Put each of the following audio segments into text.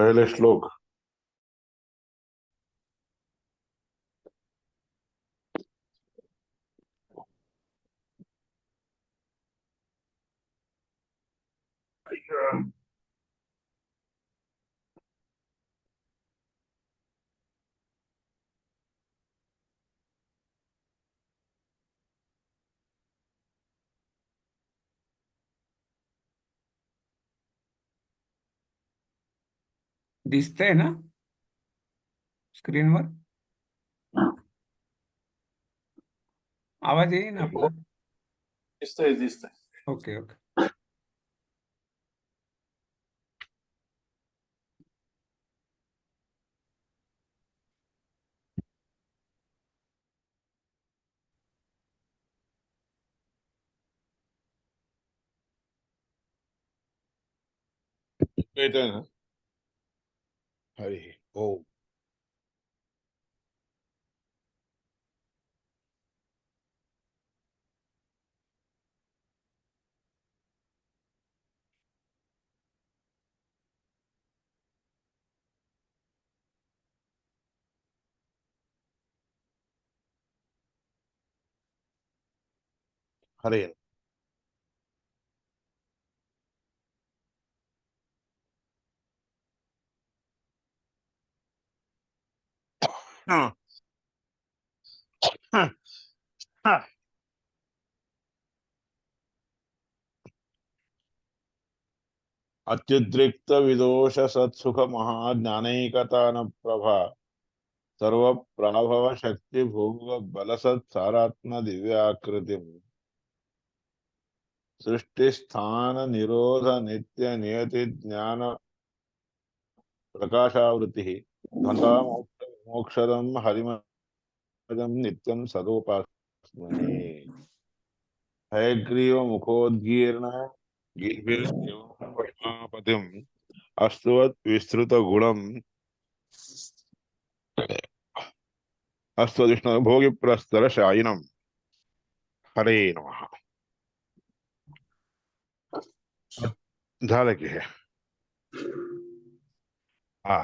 पहले श्लोक दिसतंय ना? स्क्रीनवर? आवाज येईन आपला? दिसतंय दिसतंय. Okay okay. ना? हरी ओम हरे अत्युद्रिक्त विदोष सत्सुख महाज्ञानैकतान प्रभा सर्व प्राभव शक्ती भोग बलसत् सारात्म दिव्याकृतिम सृष्टिस्थान निरोध नित्य नियति ज्ञान प्रकाशावृत्ति ध्वंसा मोक्ष हरिमदं नित्यं सदोपास्महे हयग्रीव मुखोद्गीर्ण गीर्भिर्पतिम अस्तुवत् विस्तृत गुणम अस्तु विष्णु हरे नमः झालं की हे हा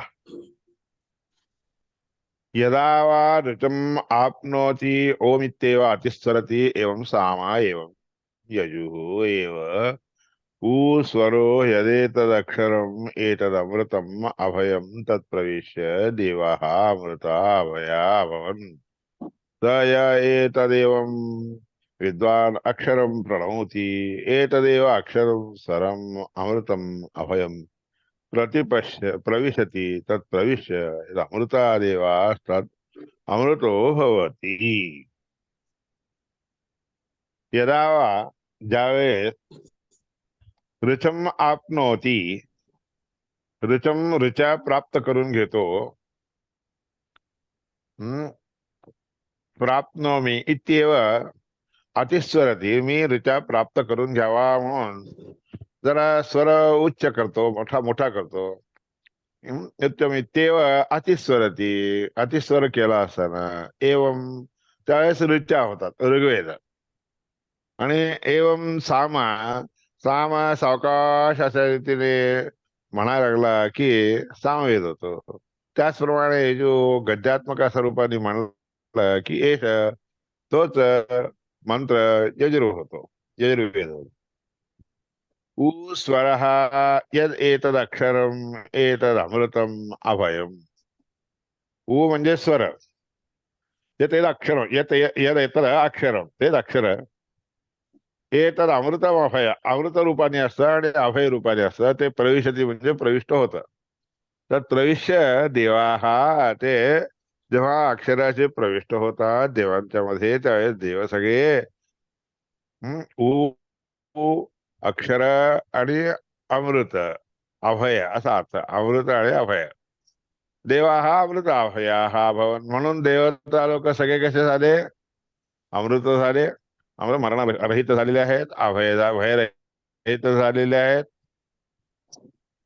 यदा वा ऋचम् आप्नोति ओमित्येव अतिस्वरति एवं सामा एवं यजुः एव ऊस्वरो यदेतदक्षरम् एतदमृतम् अभयं तत्प्रविश्य देवाः अमृता अभया अभवन् स य एतदेवं विद्वान् अक्षरं प्रणोति एतदेव अक्षरं स्वरम् अमृतम् अभयं प्रतिपश्य प्रविशति तत् प्रविश्य यदमृतादेवास्तत् अमृतो भवति। यदा वा ज्यावेळेस ऋचम आपनोती ऋचम ऋचा प्राप्त करून घेतो प्राप्नोमि प्राप्नोमी इत्येव अतिस्वरती मी ऋचा प्राप्त करून घ्यावा म्हणून जरा स्वर उच्च करतो मोठा मोठा करतो. हम्म, नित्यम अतिस्वरती अतिस्वर केला असताना एवं त्यावेळेस ऋचा होतात ऋग्वेद. आणि एवं सामा सामा सावकाश अशा रीतीने म्हणायला लागला की सामवेद होतो. त्याचप्रमाणे जो गद्यात्मक स्वरूपाने म्हणला की एष तोच मंत्र यजुर्व होतो यजुर्वेद होतो. उ स्वर यद एतदक्षरम एतदमृतम अभयम। उ म्हणजे स्वर। यत अक्षर यत यद एतद अक्षरम तेच अक्षर। एतद अमृतम अभय अमृत रूपाने असतं आणि अभय रूपाने असतं ते प्रविशती म्हणजे प्रविष्ट होतं। तर प्रविश्य देवा हा ते जेव्हा अक्षराचे प्रविष्ट होतात देवांच्या मध्ये त्यावेळेस देव सगळे। हम्म, उ, अक्षर आणि अमृत अभय असा अर्थ. अमृत आणि अभय. देवा हा अमृत अभया हा भवन. म्हणून देवता लोक सगळे कसे झाले? अमृत झाले. अमृत मरण रहित झालेले आहेत. अभय भय रहित झालेले आहेत.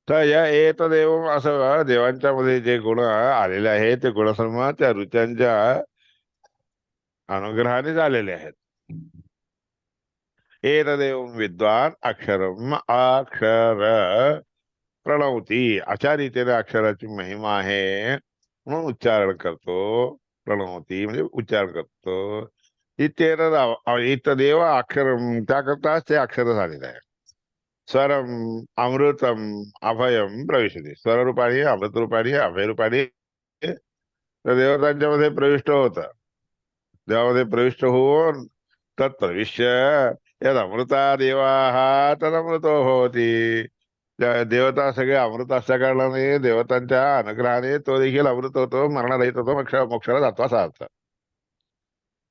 तर या येत देव असं देवांच्या मध्ये जे गुण आलेले आहेत ते गुणसर्व त्या ऋत्यांच्या अनुग्रहाने झालेले आहेत. एतदेव विद्वान अक्षरम अक्षर प्रणवती अशा रीतीने अक्षराची महिमा आहे म्हणून उच्चारण करतो प्रणवती म्हणजे उच्चारण करतो इतर इतदेव इत्यदेव अक्षर त्याकरताच ते अक्षर झालेलं आहे स्वरम अमृतम अभयम प्रविशते अमृत रूपाने अभय रूपाने देवतांच्या मध्ये प्रविष्ट होत देवामध्ये प्रविष्ट होऊन तत् प्रविश्य अमृता देवा तदमृतो होती देवता सगळे अमृत असल्या कारणाने देवतांच्या अनुग्रहाने तो देखील अमृत होतो मरणारहित होतो मोक्ष मोक्षाला जातो असा अर्थ.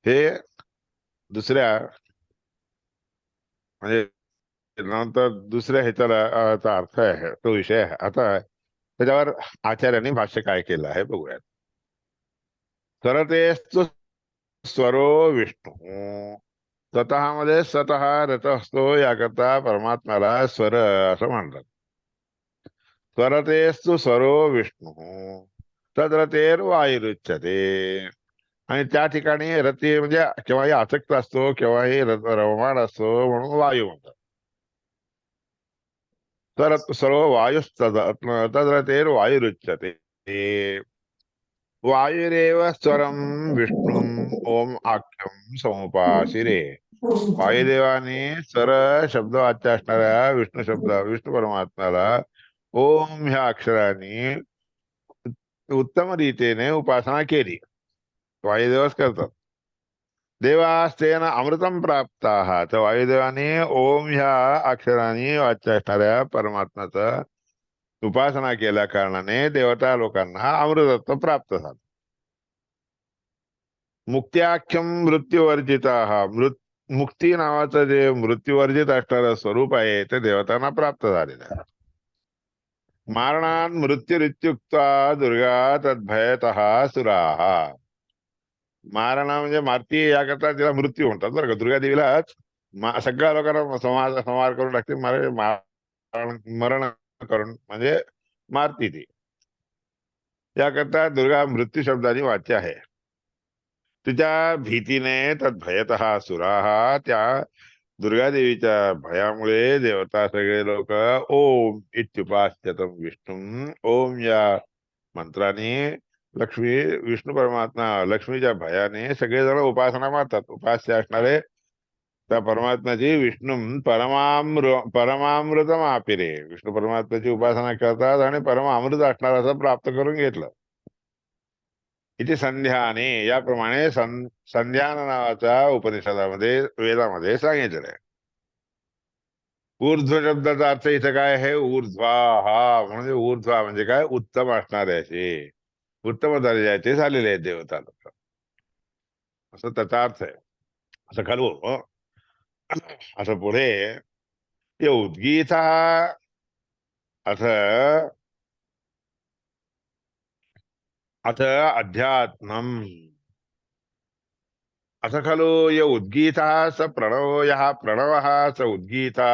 हे दुसऱ्या म्हणजे नंतर दुसऱ्या ह्याच्याला चा अर्थ आहे तो विषय आहे. आता त्याच्यावर आचार्यांनी भाष्य काय केलं आहे बघूयात. ते स्वरो विष्णू. स्वतःमध्ये स्वतः रत असतो याकरता परमात्म्याला स्वर असं म्हणतात. स्वरतेस्तु स्वरो विष्णू तद्रतेर वायुरुच्यते आणि त्या ठिकाणी रती म्हणजे केव्हाही आसक्त असतो केव्हाही र- रवमान असतो म्हणून वायू म्हणतात. तर सर्व वायुस्तद तद्रतेर वायुरुच्यते वायुरेव स्वरम विष्णू ओम आख्यम समुपाशिरे। वायुदेवाने स्वर शब्द वाच्य असणाऱ्या विष्णू शब्द विष्णू परमात्म्याला ओम ह्या अक्षराने उत्तम रीतीने उपासना केली। वायुदेवच करतात। देवास्तेन अमृतम प्राप्त तर वायुदेवाने ओम ह्या अक्षराने वाच्य असणाऱ्या परमात्म्याचं उपासना केल्या कारणाने देवता लोकांना अमृतत्व प्राप्त झालं. मुक्त्याख्यम मृत्यूवर्जित मृत मुक्ती नावाचं जे मृत्यूवर्जित असणारं स्वरूप आहे ते देवतांना प्राप्त झालेलं आहे. मारणान मृत्यूरित्युक्ता दुर्गा तद्भयत सुरा. मारणा म्हणजे मारती याकरता तिला मृत्यू म्हणतात बरं का. दुर्गा देवीलाच सगळ्या लोकांना समाज संहार करून टाकते. मारण मरण करून म्हणजे मारती ती. याकरता दुर्गा मृत्यू शब्दाने वाच्य आहे. तिच्या भीतीने तद्भयत सुराहा त्या दुर्गादेवीच्या भयामुळे देवता सगळे लोक ओम इत्युपास्यतम विष्णू ओम या मंत्राने लक्ष्मी विष्णू परमात्मा लक्ष्मीच्या भयाने सगळेजण उपासना मारतात. उपास्य असणारे त्या परमात्म्याची विष्णू परमामृ परमामृतम आपिरे विष्णू परमात्म्याची उपासना करतात आणि परमामृत असणार असं प्राप्त करून घेतलं. इथे संध्याने याप्रमाणे सं संध्यान नावाच्या उपनिषदामध्ये वेदामध्ये सांगितलेलं आहे. ऊर्ध्व शब्दाचा अर्थ इथं काय आहे? ऊर्ध्वा हा म्हणजे ऊर्ध्वा म्हणजे काय? उत्तम असणाऱ्याचे उत्तम दर्जाचे झालेले आहेत देवता असं त्याचा अर्थ आहे. असं खालवू असं पुढे ये उद्गीता अथ अथ अध्यात्म. अथ खलु य उद्गीता स प्रणव या प्रणव स उद्गीता.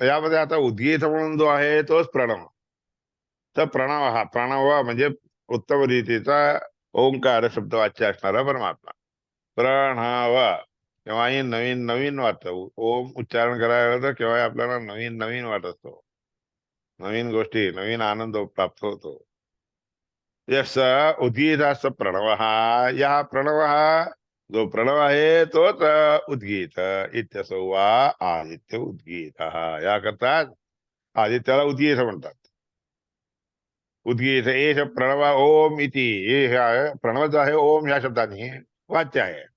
यामध्ये आता उद्गीत म्हणून जो आहे तोच प्रणव. तर प्रणव हा प्रणव म्हणजे उत्तम रीतीचा ओंकार शब्द वाच्य असणारा परमात्मा. प्रणव. केव्हाही नवीन नवीन वाटतं. ओम उच्चारण करायला तर केव्हाही आपल्याला नवीन नवीन वाटतो असतो. नवीन गोष्टी नवीन आनंद प्राप्त होतो. यस उद्गीतास प्रणव हा या प्रणव हा जो प्रणव आहे तोच उद्गीत. इत्यसो वा आदित्य उद्गीत. हा या करतात आदित्याला उद्गीत म्हणतात. उद्गीत एष प्रणव ओम इति. प्रणव जो आहे ओम या शब्दाने वाच्य आहे.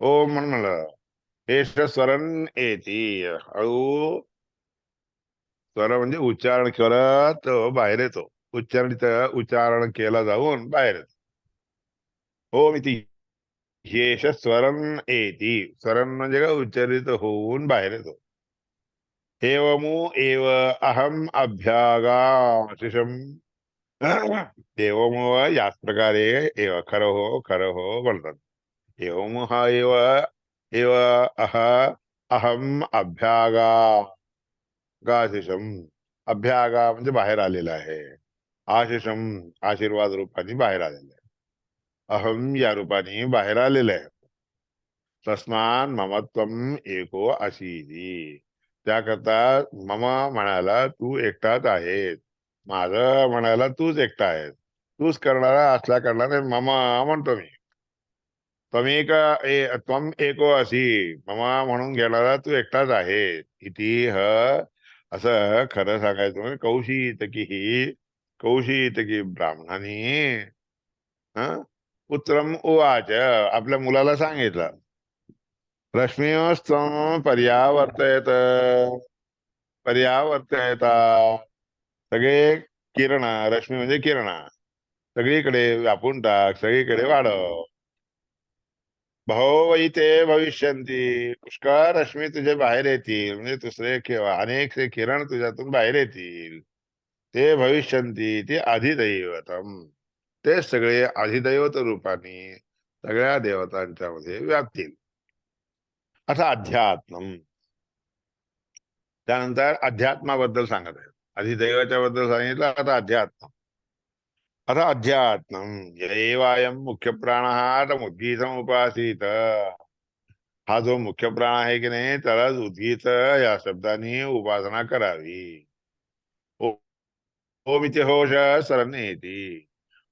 ओम म्हणून म्हणलं एष स्वरण एती। हळू स्वर म्हणजे उच्चारण करत बाहेर येतो. उच्चारणित उच्चारण केला जाऊन बाहेर येतो. ओम इति। हेष स्वरण येती स्वरण म्हणजे का उच्चारित होऊन बाहेर येतो. एवमु एव अहम अभ्यागाशिषम। एवमु याच प्रकारे एव खरं हो खरं हो म्हणतात. एवमु हा एव एव अह, अहम अभ्यागा। गाशिषम अभ्यागा म्हणजे बाहेर आलेला आहे. आशिषम आशीर्वाद रूपाने बाहेर आलेलं आहे. अहम या रूपाने बाहेर आलेलं आहे. तस्मान ममत्वम एको अशीदी त्याकरता मम म्हणायला तू एकटाच आहेस. माझं म्हणायला तूच एकटा आहेस. तूच करणारा असल्या कारणाने मम म्हणतो मी. त्वमेक त्वम एको असी ममा म्हणून गेला तू एकटाच आहे इति ह असं खरं सांगायचं म्हणजे कौशीत की ही कौशीत की ब्राह्मणाने पुत्रम उवाच आपल्या मुलाला सांगितलं. रश्मीस्तम पर्यावर्तयत पर्यावर्तयता. सगळे किरण रश्मी म्हणजे किरणा. सगळीकडे व्यापून टाक सगळीकडे वाढव. भाऊ ते भविष्यंती. पुष्कळ रश्मी तुझे बाहेर येतील. म्हणजे दुसरे अनेक किरण तुझ्यातून बाहेर येतील. ते भविष्यंती ते अधिदैवतम. ते सगळे अधिदैवत रूपाने सगळ्या देवतांच्या मध्ये व्यापतील. आता अध्यात्म. त्यानंतर अध्यात्माबद्दल सांगत आहे अधिदैवाच्या बद्दल सांगितलं आता अध्यात्म. अथ अध्यात्म एवायम मुख्य प्राण हा उद्गीतम उपासित हा जो मुख्य प्राण आहे की नाही त्यालाच उद्गीत या शब्दाने उपासना करावी। ओम इथे होश सरन्येती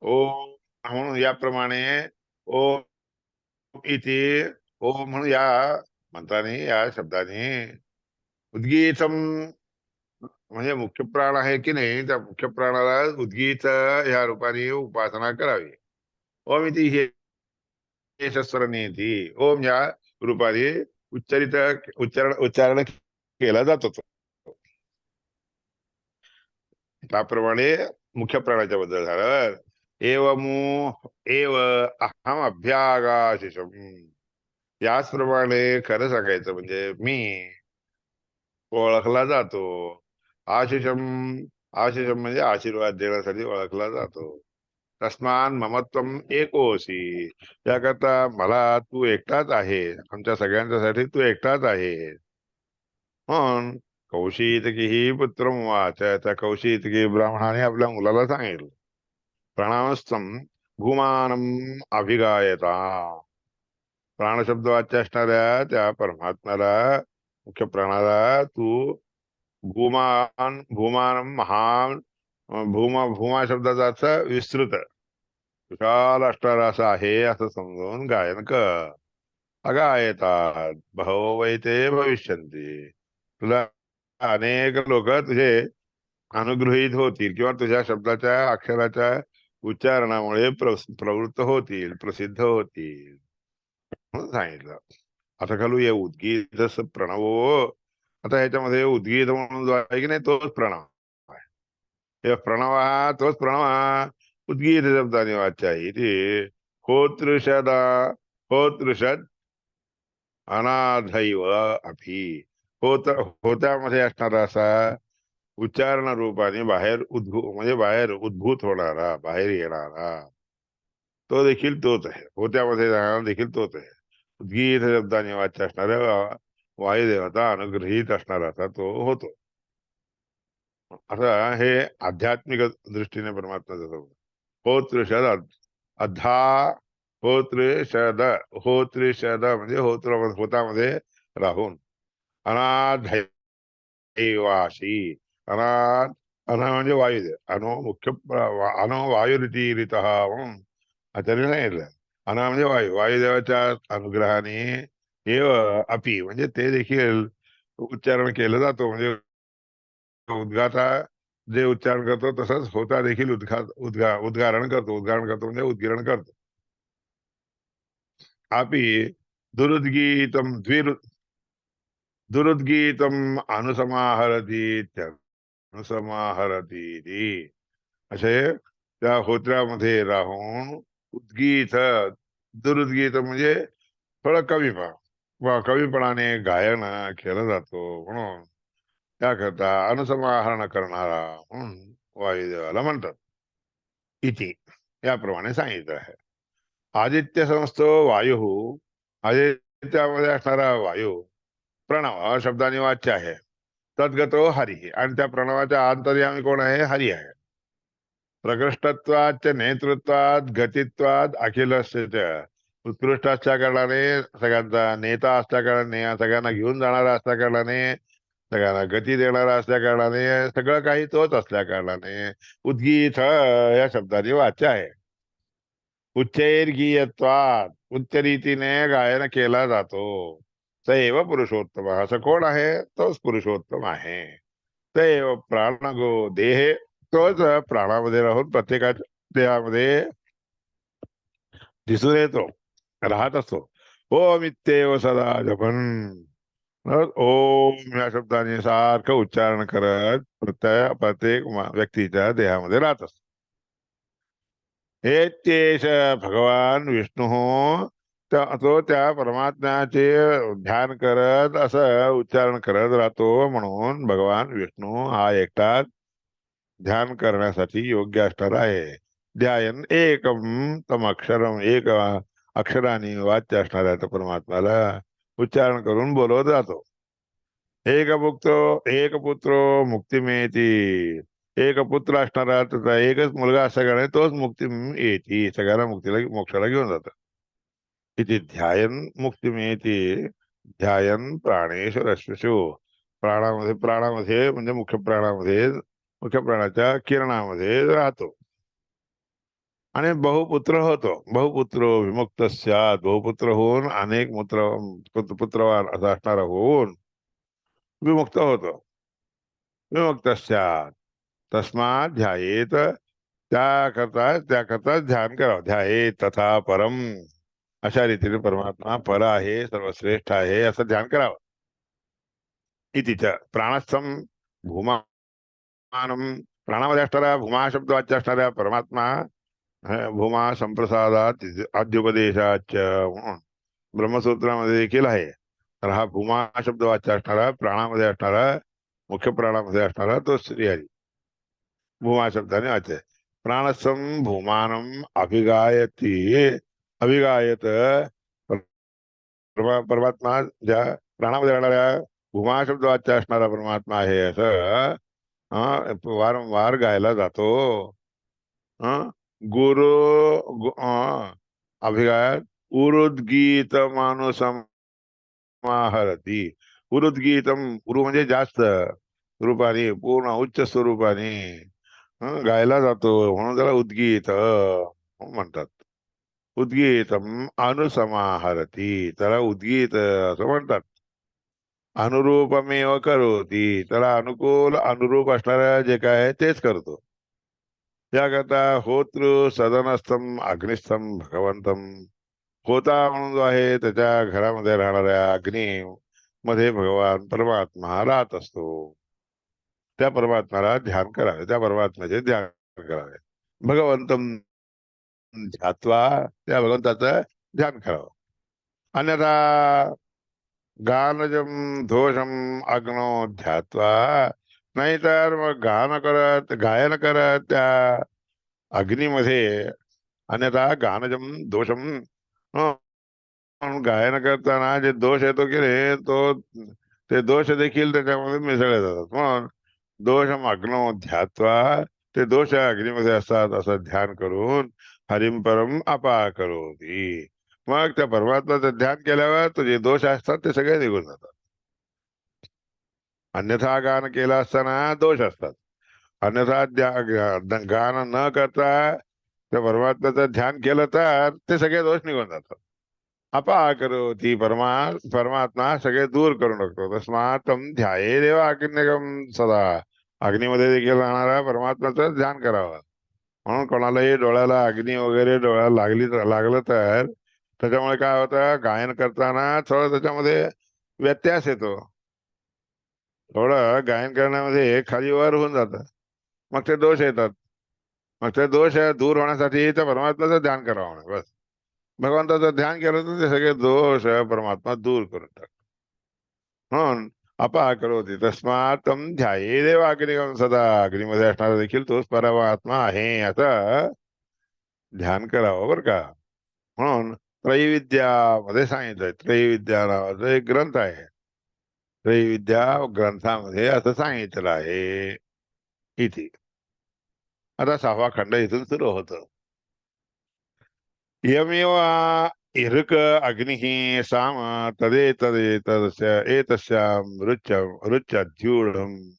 ओम म्हणून याप्रमाणे ओम इथे ओम म्हणून या मंत्राने या शब्दाने उद्गीतम म्हणजे मुख्य प्राण आहे की नाही त्या मुख्य प्राणाला उद्गीत या रूपाने उपासना करावी. ओम इति हे स्वरनेती ओम या रूपाने उच्चारित उच्चारण उच्चारण केला जातो. होतो त्याप्रमाणे मुख्य प्राणाच्या बद्दल झालं. एव मू एव अहम अभ्यागाशिषम. याचप्रमाणे खरं सांगायचं म्हणजे मी ओळखला जातो. आशिषम आशिषम म्हणजे आशीर्वाद देण्यासाठी ओळखला जातो. तस्मान ममत्वम एकोसी याकरता मला तू एकटाच आहे. आमच्या सगळ्यांच्यासाठी तू एकटाच आहे. म्हणून कौशितकी ही पुत्र वाच त्या कौशितकी ब्राह्मणाने आपल्या मुलाला सांगितलं प्राणास्तम भूमानम अभिगायता. प्राणशब्द वाच्य असणाऱ्या त्या परमात्म्याला मुख्य प्राणाला तू भूमान भूमान महान भूमा भूमा शब्दाचा अर्थ विस्तृत. विशाल अष्टार असं आहे असं समजून गायन कर. अगायतात भाऊ वैते भविष्यंती तुला अनेक लोक तुझे अनुग्रहित होतील किंवा तुझ्या शब्दाच्या अक्षराच्या उच्चारणामुळे प्रवृत्त होतील प्रसिद्ध होतील. म्हणून सांगितलं. आता खालू ये उद्गीत प्रणवो प्रणव आता ह्याच्यामध्ये उद्गीत म्हणून जो आहे की नाही तोच प्रणव आहे. हे प्रणव हा तोच प्रणव हा. उद्गीत शब्दाने वाच्य आहे इथे. होतृषद होतृषद अनाधैव अभि. होत होत्यामध्ये असणारा असा उच्चारण रूपाने बाहेर उद्भू म्हणजे बाहेर उद्भूत होणारा बाहेर येणारा तो देखील तोच आहे. होत्यामध्ये जाणारा देखील तोच आहे. उद्गीत शब्दाने वाच्य असणाऱ्या वायुदेवता अनुग्रहित असणारा असा तो होतो. असं हे आध्यात्मिक दृष्टीने परमात्मा होतृषद अधा होतृषद होतृषद म्हणजे होत्र होतामध्ये राहून. अनाधैवाशी अनाथ अना म्हणजे वायुदेव. अनो मुख्य अनो वायुरितीरित म्हणून आचार्य अना म्हणजे वायू. वायुदेवाच्या अनुग्रहाने एव अपी म्हणजे ते देखील उच्चारण केलं जातो म्हणजे उद्गाता जे उच्चारण करतो तसंच होता देखील उद्गा उद्गा उद्गारण करतो उद्गारण करतो म्हणजे उद्गिरण करतो अपि दुरुद्गीतम द्विरु, दुरुद्गीतम अनुसमाहरती अनुसमाहरती. असे त्या होत्र्यामध्ये राहून, उद्गीत, दुरुद्गीत म्हणजे थोडं कमीपणा व कवीपणाने गायन केलं जातो म्हणून. त्याकरता अनुसमाहरण करणारा म्हणून वायुदेवाला म्हणतात इति याप्रमाणे सांगितलं आहे. आदित्य संस्थो वायू आदित्यामध्ये असणारा वायू प्रणव शब्दाने वाच्य आहे. तद्गतो हरी आणि त्या प्रणवाच्या आंतर्यामी कोण आहे? हरी आहे. प्रकृष्टत्वात नेतृत्वात गतित्वात अखिलस्य उत्कृष्ट असल्या कारणाने सगळ्यांचा नेता असल्या कारणाने सगळ्यांना घेऊन जाणारा असल्या कारणाने सगळ्यांना गती देणारा असल्या कारणाने सगळं काही तोच असल्या कारणाने उद्गीत या शब्दाची वाच्य आहे. उच्चैर्गीयत्वात उच्च रीतीने गायन केला जातो. सैव पुरुषोत्तम असं कोण आहे? तोच पुरुषोत्तम आहे. सैव प्राणगो देह तोच प्राणामध्ये राहून प्रत्येकाच्या देहामध्ये दिसून येतो. राहत असतो. ओम इत्येव सदा जपन. ओम या शब्दाने सारखं उच्चारण करत प्रत्येक प्रत्येक व्यक्तीच्या देहामध्ये राहत असतो. हेत्येष भगवान विष्णू तो त्या परमात्म्याचे ध्यान करत असं उच्चारण करत राहतो म्हणून भगवान विष्णू हा एकटाच ध्यान करण्यासाठी योग्य असणार आहे. ध्यायन एकम तम अक्षरम एक अक्षराने वाच्य असणाऱ्या तो परमात्म्याला उच्चारण करून बोलवत जातो. एक पुत्र एक पुत्र मुक्ती मिळती एक पुत्र असणारा त्याचा एकच मुलगा सगळ्याने तोच मुक्ती येते सगळ्यांना मुक्तीला मोक्षाला घेऊन जात. इथे ध्यायन मुक्ती मिळते ध्यायन प्राणेश्वर अश्वशो प्राणामध्ये प्राणामध्ये म्हणजे मुख्य प्राणामध्ये मुख्य प्राणाच्या किरणामध्ये राहतो. आणि बहुपुत्र होतो. बहुपुत्र विमुक्त स्यात. बहुपुत्र होऊन अनेक मुत्र पुत्र- पुत्रवान असा असणारा होऊन विमुक्त होतो. विमुक्त स्यात. तस्मात ध्यायेत. त्याकरता त्याकरता ध्यान करावं. ध्यायेत तथा परम. अशा रीतीने परमात्मा पर आहे सर्वश्रेष्ठ आहे असं ध्यान करावं. इतिच्या प्राणस्थम भूमा प्राणामध्ये असणारा भूमा शब्द वाच्य असणाऱ्या परमात्मा भूमा संप्रसादात आद्योपदेशाच ब्रह्मसूत्रामध्ये देखील आहे तर हा भूमा शब्द वाचा असणारा प्राणामध्ये असणारा मुख्य प्राणामध्ये असणारा तो श्रीहरी भूमा शब्दाने वाचाय प्राणसं प्राणसम भूमानम अभिगायती अभिगायत परमात्मा ज्या प्राणामध्ये राहणाऱ्या भूमा शब्द वाचा असणारा परमात्मा आहे असं वारंवार गायला जातो गुरु गु- अं, अभिगायत उरुद्गीत मानुसमाहरती उरुद्गीतम उरु म्हणजे जास्त रूपाने पूर्ण उच्च स्वरूपाने गायला जातो. म्हणून त्याला उद्गीत म्हणतात. उद्गीतम अनुसमाहरती. त्याला उद्गीत असं म्हणतात. अनुरूपमेव करोती. त्याला अनुकूल अनुरूप असणाऱ्या जे काय आहे तेच करतो. याकरता होतृ सदनस्थम अग्निस्थम भगवंतम होता म्हणून जो आहे त्याच्या घरामध्ये राहणाऱ्या अग्नी मध्ये भगवान परमात्मा राहत असतो. त्या परमात्म्याला ध्यान करावे त्या परमात्म्याचे ध्यान करावे. भगवंतम ध्यात्वा त्या भगवंताचं ध्यान करावं. अन्यथा गानजम दोषम अग्नो ध्यात्वा नाहीतर मग गाणं करत गायन करत त्या अग्नीमध्ये अन्यथा गाणजम दोषम. गायन करताना जे दोष येतो की नाही तो ते दोष देखील त्याच्यामध्ये मिसळले जातात. म्हणून दोषम अग्नो ध्यात्वा ते दोष अग्नीमध्ये असतात असं ध्यान करून हरिम परम अपा करोती. मग त्या परमात्माचं ध्यान केल्यावर तुझे जे दोष असतात ते सगळे निघून जातात. अन्यथा गान केलं असताना दोष असतात. अन्यथा गान न करता त्या परमात्म्याचं ध्यान केलं तर ते सगळे दोष निघून जातात. अपा करोती परमा परमात्मा सगळे दूर करून टाकतो तस्मात ध्याये देव अग्निगम सदा. अग्नीमध्ये देखील राहणारा परमात्म्याचं ध्यान करावं. म्हणून कोणालाही डोळ्याला अग्नी वगैरे डोळ्याला लागली लागलं तर त्याच्यामुळे काय होतं? गायन करताना थोडं त्याच्यामध्ये व्यत्यास येतो. थोडं गायन करण्यामध्ये खाली वर होऊन जातं. मग ते दोष येतात. मग ते दोष दूर होण्यासाठी त्या परमात्म्याचं ध्यान करावं म्हणे, बस. भगवंताचं ध्यान केलं तर ते सगळे दोष परमात्मा दूर करून टाक म्हणून अपा करोती तस्मात तम ध्याये देव अग्निगम सदा. अग्निमध्ये असणारा देखील तोच परमात्मा आहे. आता ध्यान करावं बरं का? म्हणून त्रैविद्यामध्ये सांगितलंय. त्रैविद्या नावाचा एक ग्रंथ आहे. त्रैविद्या ग्रंथामध्ये असं सांगितलं आहे. इथे. आता सहावा खंड इथून सुरू होतो. यमेव ऋक् अग्निः साम तदेतदेतस्य एतस्यां रुच्य ऋच्यध्यूढम्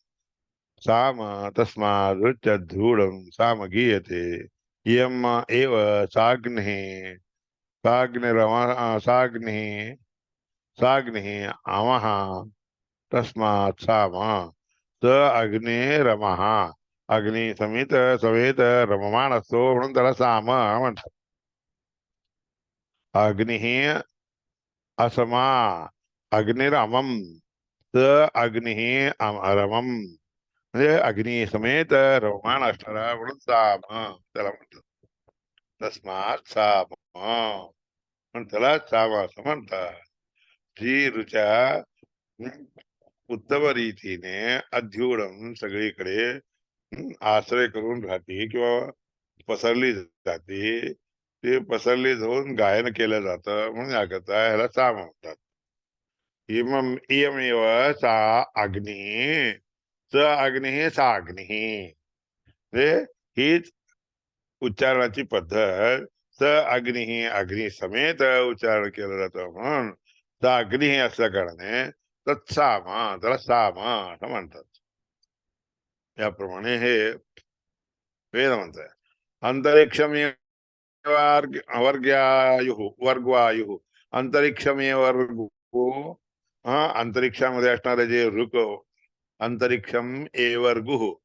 साम तस्मात् ऋच्यध्यूढम् साम गीयते। इयम् एव साग्निः साग्निरम साग्निः साग्निः अमः तस्मात् साम स अग्निरमः अग्नी समेत समेत रममाण असतो म्हणून त्याला साम म्हणतात अग्निः असमा अग्निरमम। स अग्निः अम- रमम। म्हणजे अग्नी समेत रममाण असणारा म्हणून साम त्याला म्हणतात तस्मात साम म्हणून त्याला साम असं म्हणतात जी ऋचा हम्म, उत्तम रीतीने अध्युडम सगळीकडे आश्रय करून राहते किंवा पसरली जाते. ते पसरली जाऊन गायन केलं जातं म्हणून याकरता ह्याला सा म्हणतात. इमम इयमेव सा अग्नी स अग्नी सा अग्नी. म्हणजे हीच उच्चारणाची पद्धत. स अग्नी अग्नी समेत उच्चारण केलं जातं म्हणून. स अग्नी असल्या कारणाने तत्साम त्याला सामा असं म्हणतात. याप्रमाणे हे वेद म्हणत अंतरिक्षमे वर्ग्यायु वर्गवायु. अंतरिक्षमे हा अंतरिक्षामध्ये असणारे जे ऋक अंतरिक्षम एवर्गु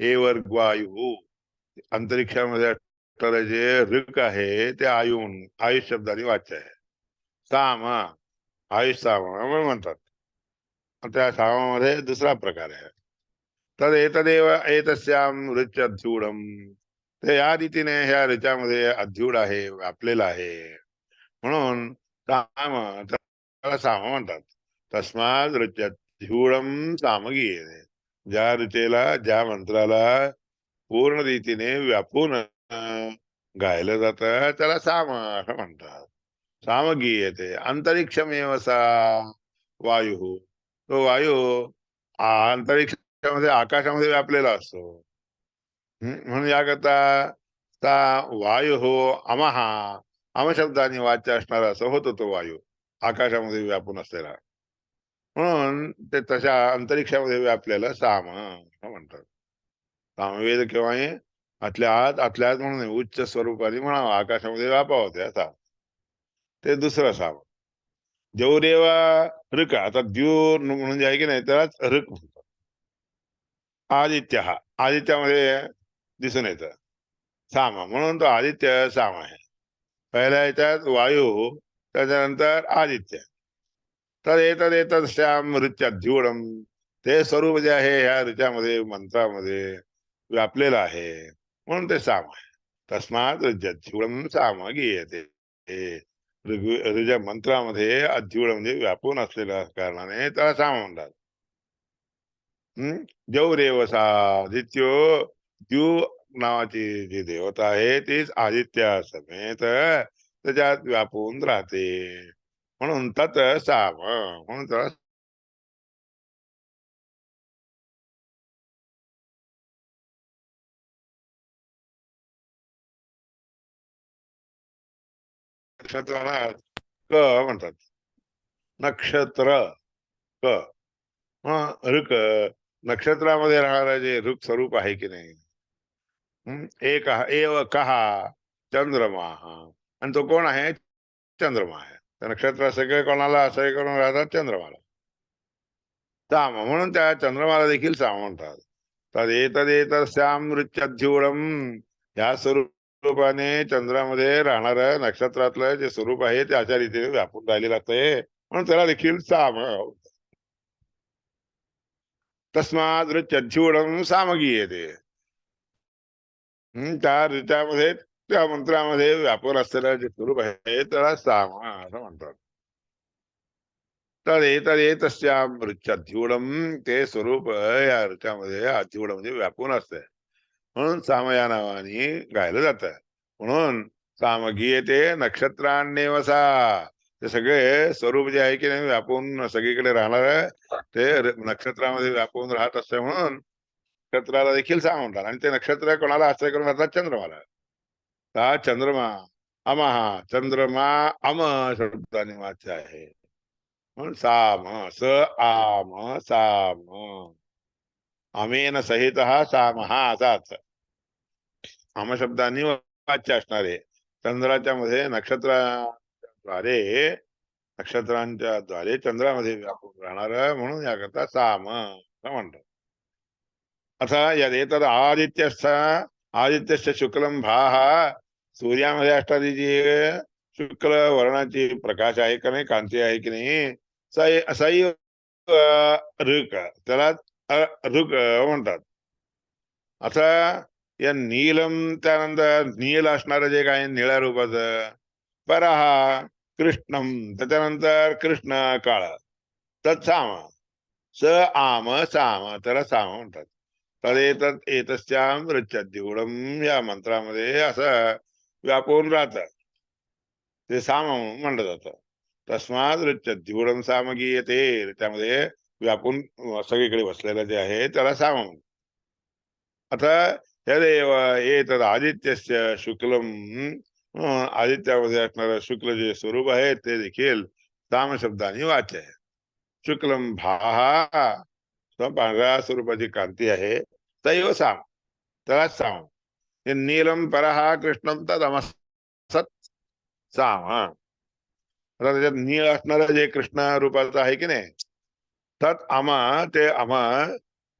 वर्गवायु. अंतरिक्षामध्ये असणारे जे ऋक आहे ते आयु आयुष शब्दाने वाच्य आहे. साम आयुष साम म्हणतात. त्या सामामध्ये दुसरा प्रकार आहे तद एतदेव एतस्याम अध्युडम ते या रीतीने ह्या ऋच्यामध्ये अध्युड आहे व्यापलेला आहे। म्हणून साम त्याला साम म्हणतात। तस्मात ऋच्याध्यूढम सामगी ज्या ऋचेला ज्या मंत्राला पूर्ण रीतीने व्यापून गायलं जात त्याला साम असं म्हणतात। सामगी येते अंतरिक्षमेव सा वायू। तो वायू अंतरिक्षामध्ये आकाशामध्ये व्यापलेला असतो. म्हणून याकरता ता वायू हो अमहा अमशब्दाने वाच्य असणारा असं होतो तो वायू. आकाशामध्ये व्यापून असलेला. म्हणून ते तशा अंतरिक्षामध्ये व्यापलेला साम असं म्हणतात. सामवेद केव्हाही आतल्या आत आतल्या आत म्हणून उच्च स्वरूपाने म्हणावं आकाशामध्ये व्यापावं ते असा ते दुसरं साम. देवदेवा ऋक आता द्यूर म्हणजे आहे की नाही त्यालाच ऋक म्हणतात. आदित्य हा. आदित्यामध्ये दिसून येतं. साम. म्हणून तो आदित्य साम आहे. पहिल्या येतात वायू त्याच्यानंतर आदित्य. तर येतात येतात श्याम ऋच्याध्यूढम ते स्वरूप जे आहे ह्या ऋच्यामध्ये मंत्रामध्ये व्यापलेलं आहे. म्हणून ते साम आहे. तस्मात ऋच्याध्यूढम साम गीयते. ऋग ऋज मंत्रामध्ये अध्युळ म्हणजे व्यापून असलेल्या कारणाने त्याला साम म्हणतात. हम्म? सा आदित्यो द्यू नावाची जी देवता आहे तीच आदित्या समेत त्याच्यात व्यापून राहते. म्हणून तत साम म्हणून त्याला नक्षत्राला क म्हणतात. नक्षत्र क. मग ऋक नक्षत्रामध्ये राहणारं जे ऋक स्वरूप आहे की नाही? एक एव कहा चंद्रमा. आणि तो कोण आहे? चंद्रमा आहे. त्या नक्षत्र सगळे कोणाला? असं करून राहतात? चंद्रमाला. साम म्हणून त्या चंद्रमाला देखील साम म्हणतात. तर एतदेत श्याम ह्या या स्वरूपाने चंद्रामध्ये राहणार नक्षत्रातलं जे स्वरूप आहे ते अशा रीतीने व्यापून राहिलेलं असतंय म्हणून त्याला देखील साम तस्मात चंचूडम सामगी येते. हम्म, त्या ऋच्यामध्ये त्या मंत्रामध्ये व्यापून असलेलं जे स्वरूप आहे त्याला साम असं म्हणतात. तर एतर येतस्याम ऋच्याध्यूढम ते स्वरूप या ऋत्यामध्ये अध्युडम म्हणजे व्यापून असतंय. म्हणून साम या नावाने गायलं जात. म्हणून साम गीयते नक्षत्राण्यवसा. ते सगळे स्वरूप जे आहे की नाही व्यापून सगळीकडे राहणार ते नक्षत्रामध्ये व्यापून राहत असते म्हणून नक्षत्राला देखील साम म्हणतात आणि ते नक्षत्र कोणाला आश्रय करून राहतात? चंद्रमाला. हा चंद्रमा अमहा चंद्रमा अम शब्दाने वाच्य आहे. म्हणून साम स आम साम. अमेन सहित हा साम हा असाच. आम वाच्य असणारे. चंद्राच्या मध्ये नक्षत्राद्वारे नक्षत्रांच्या द्वारे चंद्रामध्ये व्यापून राहणार म्हणून याकरता साम म्हणतात. अथा यदेतद आदित्यस्थ आदित्यस्य शुक्लम भा सूर्यामध्ये असणारी जी शुक्ल वर्णाची प्रकाश आहे का नाही कांती आहे की नाही सै सै ऋक त्याला ऋक म्हणतात. आता या नीलम त्यानंतर नील असणारं जे काय निळ्या रूपाचं पराहा कृष्णम त्याच्यानंतर कृष्ण काळ. तत्साम स आम साम त्याला साम म्हणतात. तदेतत एतस्याम रच्यद्युडम या मंत्रामध्ये असं व्यापून राहत. ते साम म्हणलं जातं. तस्मात रच्यद्युडम सामगीयते त्यामध्ये व्यापून सगळीकडे बसलेलं जे आहे त्याला साम आता तदेव एतद आदित्यस्य शुक्लम आदित्यामध्ये असणारं शुक्ल जे स्वरूप आहे ते देखील साम शब्दाने वाच्य आहे शुक्लम भाहा पांढऱ्या स्वरूपाची कांती आहे तैव साम त्यालाच साम हे नीलम परहा कृष्णम तदमसत साम हा. आता त्याच्यात नीळ असणारं जे कृष्ण रूपाचं आहे की नाही तत् अम ते अम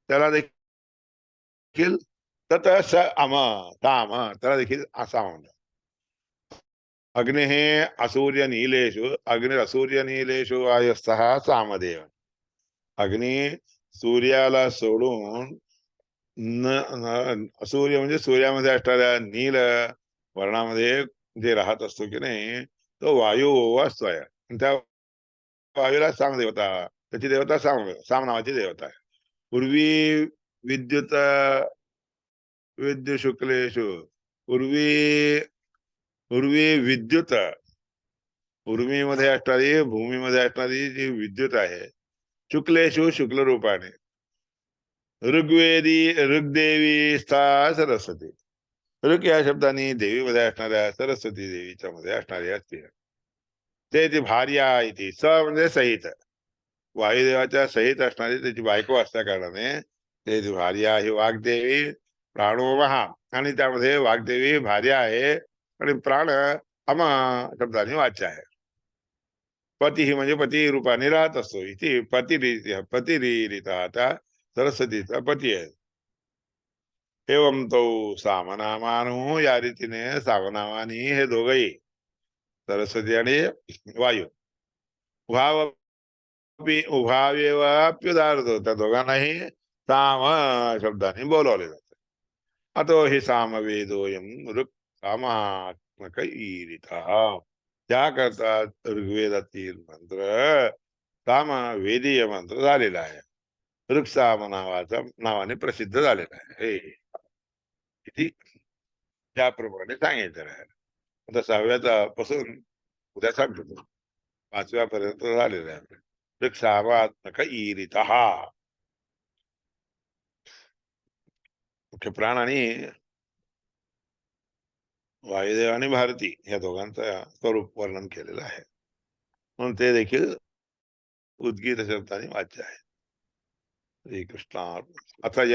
त्याला देखील तत स अम ताम त्याला देखील असा म्हणतात. अग्नि असूर्य नीलेषु अग्नि असूर्य नीलेषु आयस्तः सामदेव अग्नी सूर्याला सोडून न सूर्य म्हणजे सूर्यामध्ये असणाऱ्या नील वर्णामध्ये जे राहत असतो की नाही तो वायू असतो आहे. त्या वायूला साम देवता त्याची देवता साम साम नावाची देवता आहे. पूर्वी विद्युत विद्यु शुक्लेशु पूर्वी पूर्वी विद्युत। उर्मीमध्ये असणारी भूमीमध्ये असणारी जी विद्युत आहे शुक्लेशु शुक्ल रूपाने ऋग्वेदी ऋग्देवी स्था सरस्वती। ऋग या शब्दाने देवीमध्ये असणाऱ्या सरस्वती देवीच्या मध्ये असणारी असते. ते ती भार्या इथे स म्हणजे सहित। वायुदेवाच्या सहित असणारी त्याची बायको असल्या कारणाने ते ती भार्या ही वाघदेवी प्राणो महा आणि त्यामध्ये वाघदेवी भार्या आहे आणि प्राण अमा शब्दाने वाच्य आहे पती ही म्हणजे पती रूपाने राहत असतो इथे पतिरी पती आता सरस्वतीचा पती आहे एवम तो सामनामानु या रीतीने सामनामानी हे दोघही सरस्वती आणि वायू उभाव उभाव्यवाप्युदार्थ त्या दोघांनाही साम शब्दाने बोलवले जाते अतो हि सामवेदोयम ऋक् सामात्मक ईरिता। त्याकरता ऋग्वेदातील मंत्र साम वेदीय मंत्र झालेला आहे। ऋक्साम नावाचा नावाने प्रसिद्ध झालेला आहे। हे किती त्याप्रमाणे सांगितलं आहे। आता सहाव्याचा पासून उद्या सांगतो। पाचव्यापर्यंत झालेला आहे। ऋक्सामात्मक ईरिता। मुख्य प्राण आणि वायुदेव आणि भारती या दोघांचा स्वरूप वर्णन केलेलं आहे. म्हणून ते देखील उद्गीत शब्दाने वाच्य आहे. श्रीकृष्ण आता या